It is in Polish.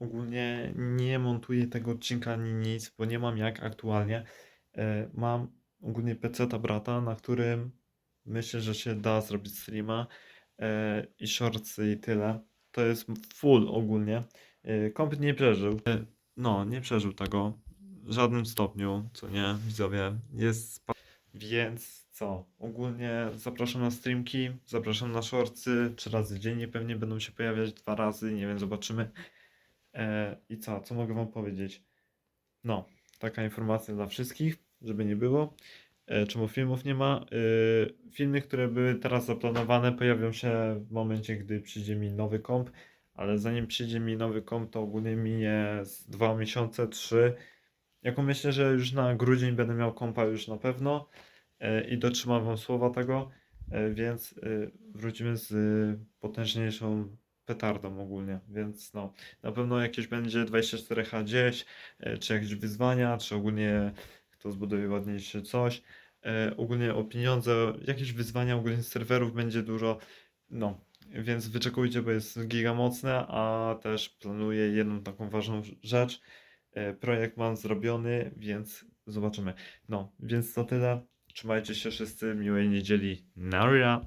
Ogólnie nie montuję tego odcinka ani nic, bo nie mam jak aktualnie. E, mam ogólnie peceta brata, na którym myślę, że się da zrobić streama e, i shortsy i tyle. To jest full ogólnie. E, komp nie przeżył. No, nie przeżył tego w żadnym stopniu, co nie, widzowie. Jest więc co? Ogólnie zapraszam na streamki, zapraszam na shortsy, trzy razy dziennie pewnie będą się pojawiać, dwa razy, nie wiem, zobaczymy. E, I co, co mogę wam powiedzieć? No, taka informacja dla wszystkich, żeby nie było. E, czemu filmów nie ma? E, filmy, które były teraz zaplanowane, pojawią się w momencie, gdy przyjdzie mi nowy komp, ale zanim przyjdzie mi nowy komp, to ogólnie minie z dwa miesiące, trzy. Jako myślę, że już na grudzień będę miał kompa już na pewno i dotrzymam wam słowa tego, więc wrócimy z potężniejszą petardą ogólnie, więc no, na pewno jakieś będzie 24H gdzieś, e, czy jakieś wyzwania, czy ogólnie kto zbuduje ładniejsze coś, e, ogólnie o pieniądze, jakieś wyzwania ogólnie serwerów będzie dużo, no, więc wyczekujcie, bo jest giga mocne, a też planuję jedną taką ważną rzecz, E, projekt mam zrobiony, więc zobaczymy. No, więc to tyle. Trzymajcie się wszyscy, miłej niedzieli. Naria!